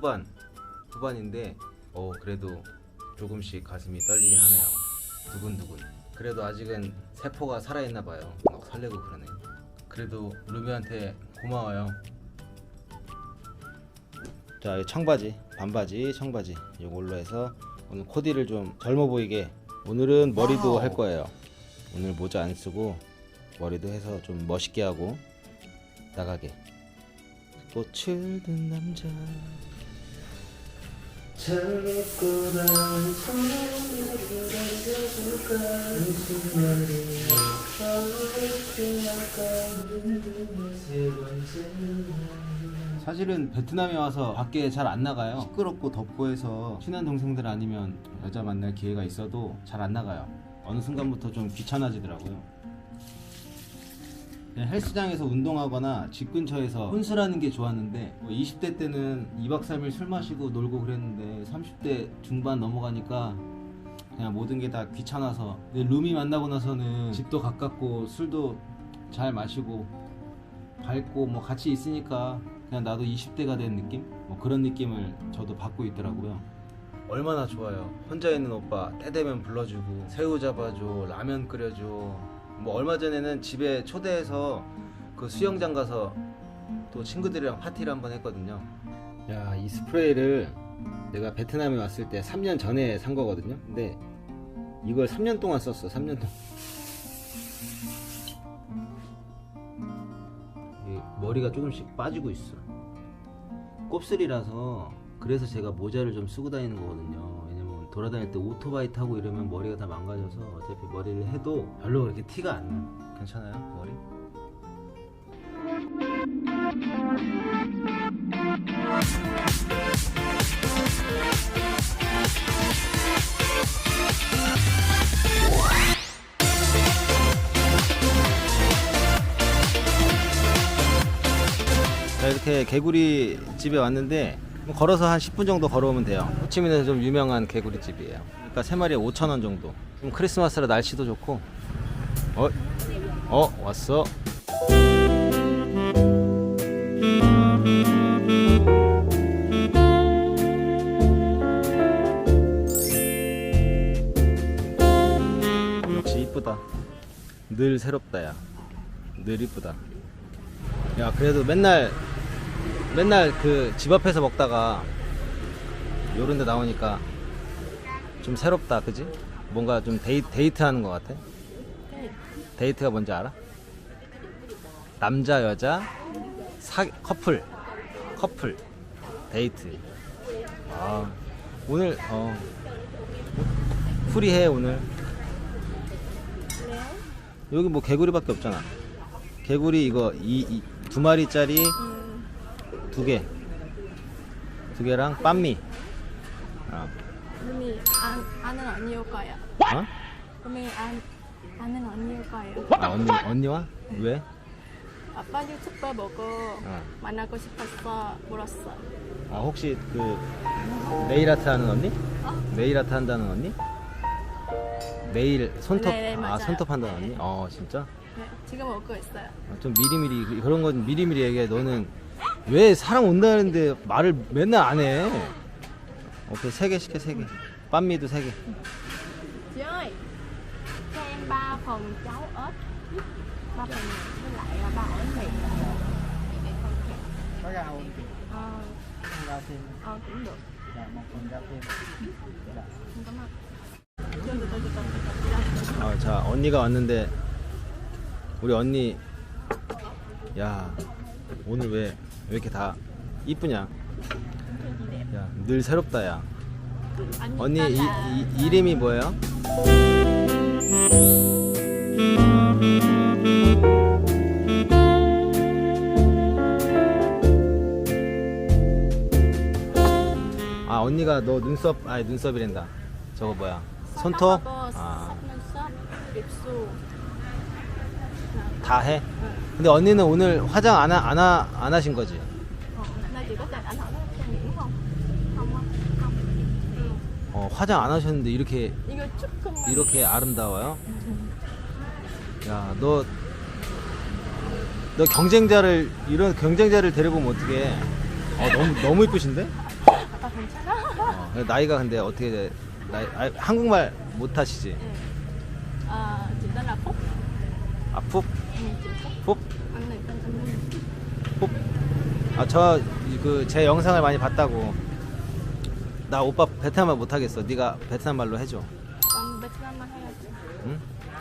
후반 후반인데 어 그래도 조금씩 가슴이 떨리긴 하네요. 두근두근. 그래도 아직은 세포가 살아있나 봐요. 막 설레고 그러네. 그래도 루비한테 고마워요. 자, 이 청바지, 반바지, 청바지 이걸로 해서 오늘 코디를 좀 젊어 보이게 오늘은 머리도 할 거예요. 오늘 모자 안 쓰고 머리도 해서 좀 멋있게 하고 나가게. 꽃을 든 남자. 사실은 베트남에 와서 밖에 잘 안 나가요. 시끄럽고 덥고 해서 친한 동생들 아니면 여자 만날 기회가 있어도 잘 안 나가요. 어느 순간부터 좀 귀찮아지더라고요. 그냥 헬스장에서 운동하거나 집 근처에서 혼술하는 게 좋았는데 뭐 20대 때는 2박 3일 술 마시고 놀고 그랬는데 30대 중반 넘어가니까 그냥 모든 게 다 귀찮아서 루미 만나고 나서는 집도 가깝고 술도 잘 마시고 밝고 뭐 같이 있으니까 그냥 나도 20대가 된 느낌? 뭐 그런 느낌을 저도 받고 있더라고요. 얼마나 좋아요. 혼자 있는 오빠 때 되면 불러주고 새우 잡아줘, 라면 끓여줘. 뭐 얼마 전에는 집에 초대해서 그 수영장 가서 또 친구들이랑 파티를 한번 했거든요. 야, 이 스프레이를 내가 베트남에 왔을 때 3년 전에 산 거거든요. 근데 이걸 3년 동안 썼어. 3년 동안. 이 머리가 조금씩 빠지고 있어. 곱슬이라서 그래서 제가 모자를 좀 쓰고 다니는 거거든요. 돌아다닐 때 오토바이 타고 이러면 머리가 다 망가져서 어차피 머리를 해도 별로 그렇게 티가 안 나. 괜찮아요? 머리? 자 이렇게 개구리 집에 왔는데 뭐 걸어서 한 10분 정도 걸어오면 돼요. 호치민에서 좀 유명한 개구리 집이에요. 그러니까 세 마리에 5천 원 정도. 좀 크리스마스라 날씨도 좋고. 어? 어? 왔어? 역시 이쁘다. 늘 새롭다 야 늘 이쁘다. 야 그래도 맨날 맨날 그 집 앞에서 먹다가 요런 데 나오니까 좀 새롭다 그지? 뭔가 좀 데이, 데이트 하는 것 같아? 데이트가 뭔지 알아? 남자 여자 사 커플. 커플. 데이트. 아 오늘 어. 풀이해 오늘? 여기 뭐 개구리밖에 없잖아. 개구리 이거 이, 이, 두 마리짜리 두 개. 두 개랑 빤미. 어? 루미 안 아는 언니일 거예요. 어? 루미 안 아는 언니일 거예요. 아, 언니, 언니와? 왜? 아빠 유튜브 보고 어. 만나고 싶었어 물었어. 아, 혹시 그 네일 아트 하는 언니? 네일 아트 한다는 언니? 네일 손톱 네, 네, 아 맞아요. 손톱 한다는 언니? 어 진짜? 네, 지금 오고 있어요. 아, 좀 미리미리 그- 그런 건 미리미리 얘기해 너는 왜 사람 온다는데 말을 맨날 안 해? 오케이 세 개 시켜 세 개. 빤미도 세 개. Chị ơi, cho em ba phần cháo ớt, ba phần với lại là ba ổi mì. có rau không chị? Ờ, rau thêm ờ cũng được. dạ một phần rau thêm dạ. Em cảm ơn. Chưa từ từ từ từ từ từ. 어, 자 언니가 왔는데 우리 언니 야 오늘 왜 왜 이렇게 다 이쁘냐? 야 늘 새롭다 야. 언니 이, 이, 이름이 뭐예요? 아 언니가 너 눈썹 아니 눈썹이란다. 저거 뭐야? 손톱? 아. 속눈썹, 입술. 다 해? 근데 언니는 오늘 화장 안, 하, 안, 하, 안 하신 거지? 어, 화장 안 하셨는데 이렇게 이렇게 아름다워요? 야, 너, 너 경쟁자를, 이런 경쟁자를 데려보면 어떡해. 어, 너무, 너무 이쁘신데? 괜찮아. 어, 나이가 근데 어떻게 돼? 나이, 아, 한국말 못 하시지? Ờ, chị tên là Phúc. 아 푹? Ừ, chị Phúc. 푹? Anh này tên anh Minh. 푹? 아저 그 제 영상을 많이 봤다고 나 오빠 베트남말 못 하겠어 네가 베트남 말로 해줘 hay là chị? 응?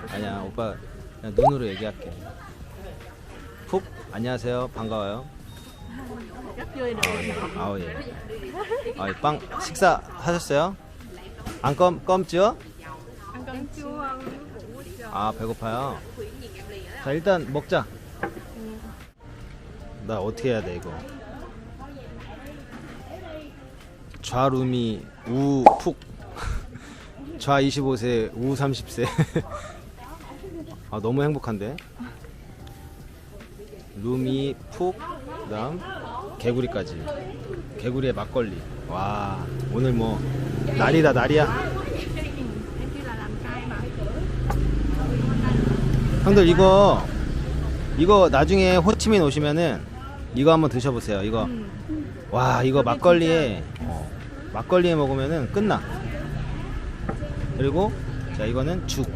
아니야 오빠 그냥 눈으로 얘기할게 푹? 안녕하세요 반가워요 vui được. 아우 예. 아, 빵 식사 하셨어요? 안 껌, cơm chưa? 아 배고파요. 자 일단 먹자. 나 어떻게 해야 돼 이거? 좌루미 우푹 좌 25세 우 30세 아 너무 행복한데 루미 푹 그다음 개구리까지 개구리의 막걸리 와 오늘 뭐 날이다 날이야 형들 이거 이거 나중에 호치민 오시면은 이거 한번 드셔보세요. 이거 와 이거 막걸리에 어, 막걸리에 먹으면은 끝나. 그리고 자 이거는 죽.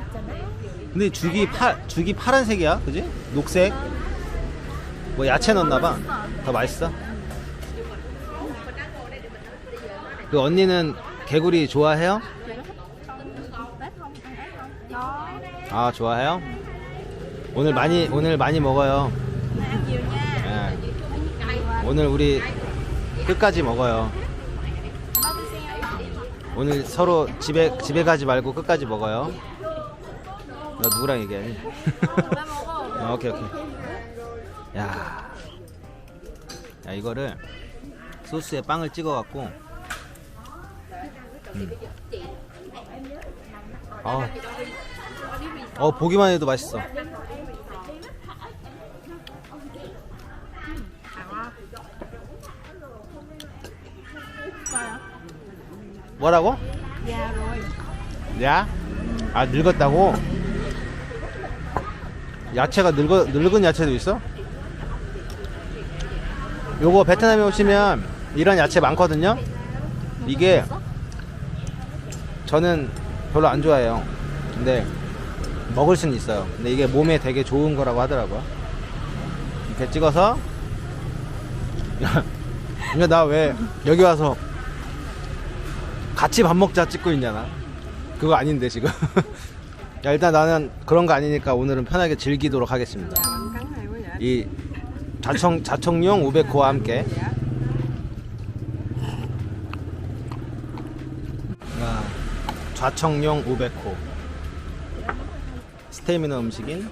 근데 죽이 파 죽이 파란색이야, 그지? 녹색. 뭐 야채 넣었나봐. 더 맛있어. 그 언니는 개구리 좋아해요? Có. 아 좋아해요? 오늘 많이 오늘 많이 먹어요. 예. 오늘 우리 끝까지 먹어요. 오늘 서로 집에 집에 가지 말고 끝까지 먹어요. 너 누구랑 얘기하니? 아, 오케이 오케이. 야, 야 이거를 소스에 빵을 찍어 갖고. 음. 아, 어 보기만 해도 맛있어. 뭐라고? Rồi. 야? 아 늙었다고? 야채가 늙어, 늙은 야채도 있어? 요거 베트남에 오시면 이런 야채 많거든요 이게 저는 별로 안 좋아해요 근데 먹을 수는 있어요 근데 이게 몸에 되게 좋은 거라고 하더라고요 이렇게 찍어서 야, 나왜 여기 와서 같이 밥 먹자 찍고 있냐나? 그거 아닌데 지금. 야 일단 나는 그런 거 아니니까 오늘은 편하게 즐기도록 하겠습니다? 이 자청 자청용 500호와 함께. 아, 좌청용 500호. 스테미너 음식인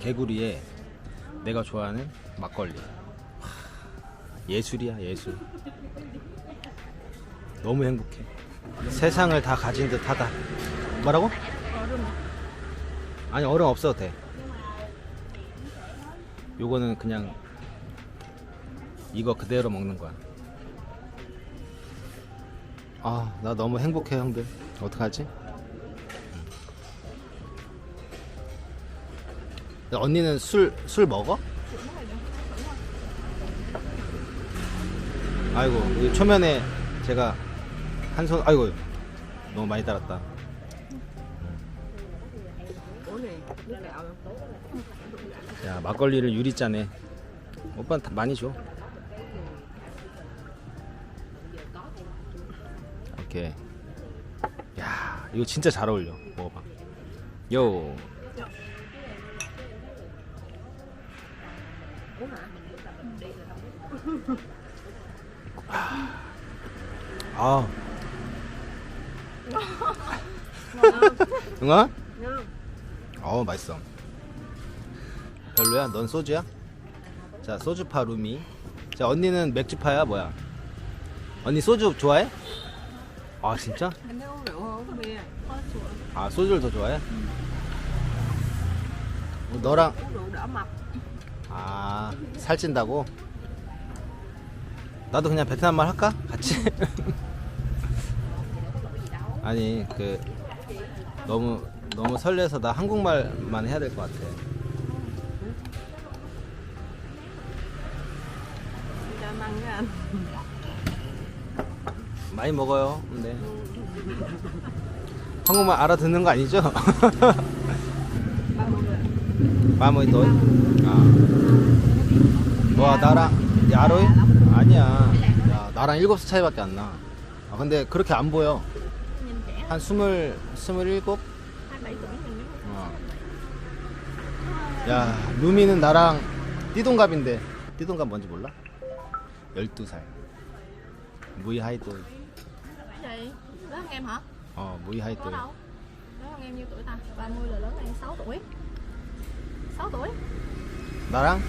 개구리에 내가 좋아하는 막걸리. 와, 예술이야 예술 너무 행복해 세상을 다 가진 듯하다 뭐라고? 아니 얼음 없어도 돼 요거는 그냥 이거 그대로 먹는 거야. 아, 나 너무 행복해, 형들. 어떡하지? 야, 언니는 술, 술 먹어? 아이고, 이 초면에 제가 한 손, 아이고, 너무 많이 따랐다. 야, 막걸리를 유리잔에. 오빠는 다 많이 줘. 오케이. 야, 이거 진짜 잘 어울려. 먹어봐. 요. 아. 응아? 어 맛있어. 별로야? 넌 소주야? 자 소주파 루미. 자 언니는 맥주파야 뭐야? 언니 소주 좋아해? 아 진짜? Chùa. 아 소주를 더 좋아해? 어, 너랑. 아 살찐다고? 나도 그냥 베트남 말 할까? 같이? 아니 그 너무 너무 설레서 나 한국말만 해야 될 것 같아. 많이 먹어요. 네. 한국말 알아듣는 거 아니죠? 마모이 너. 아. 와 나랑 야로이? 아니야. 야 나랑 일곱 살 차이밖에 안 나. 아 근데 그렇게 안 보여. 한 스물 스물일곱. 27 tuổi mình đúng không? 어. 야 루미는 나랑 띠동갑인데 띠동갑 뭔지 몰라? 12살. 무이 하이또. Cái gì? Lớn hơn em hả? 어 무이 Có 하이또. đâu Lớn hơn em nhiêu tuổi ta? 30 là lớn hơn em 6 tuổi 6 tuổi? 나랑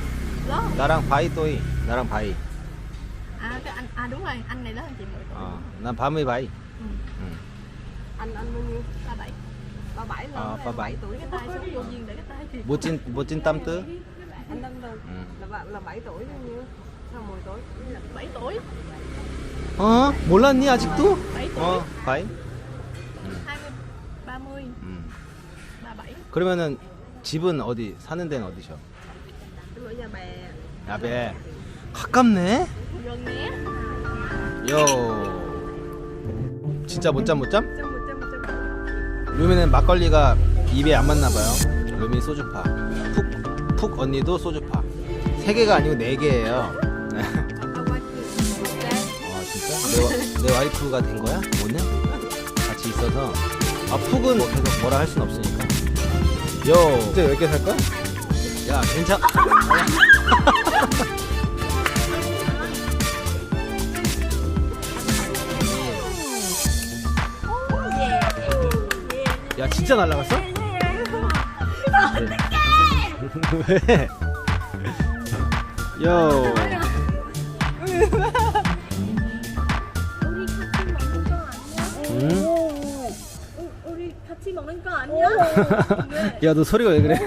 Lớn không? 나랑 바이 또이. 나랑 바이. À, cái anh, à đúng rồi, anh này lớn hơn chị 10 tuổi 어, 난 밤의 바이. ừ. 응. Anh anh bao nhiêu? 37 37 lớn Ờ, hơn em 37. 7 tuổi cái tay xuống vô duyên để cái tay kìa 멋진 멋진 땀뜨. anh Tân Tân 응. là bạn là 7 tuổi bao nhiêu sao 10 tuổi 7 tuổi 어 몰랐니 아직도? 7 tuổi 어 바이. 20 30 음. 37 그러면은 집은 어디 사는 데는 어디셔? bè 야배. 가깝네. nhé 요. 진짜 못 잠 못 잠? 루미는 막걸리가 입에 안 맞나 봐요. 루미 소주파. 푹, 푹 언니도 소주파. 세 개가 아니고 네 개예요. ông qua 아 진짜? 내, 와- 내 와이프가 된 거야? 오늘? 같이 있어서 아 푹은 뭐 계속 뭐라 할 순 없으니까 요 진짜 10개 살 거야? 야 괜찮 야 진짜 날라갔어? 왜? 요거 아니야? 우리 같이 먹는 거 아니야? 야 너 소리가 왜 그래?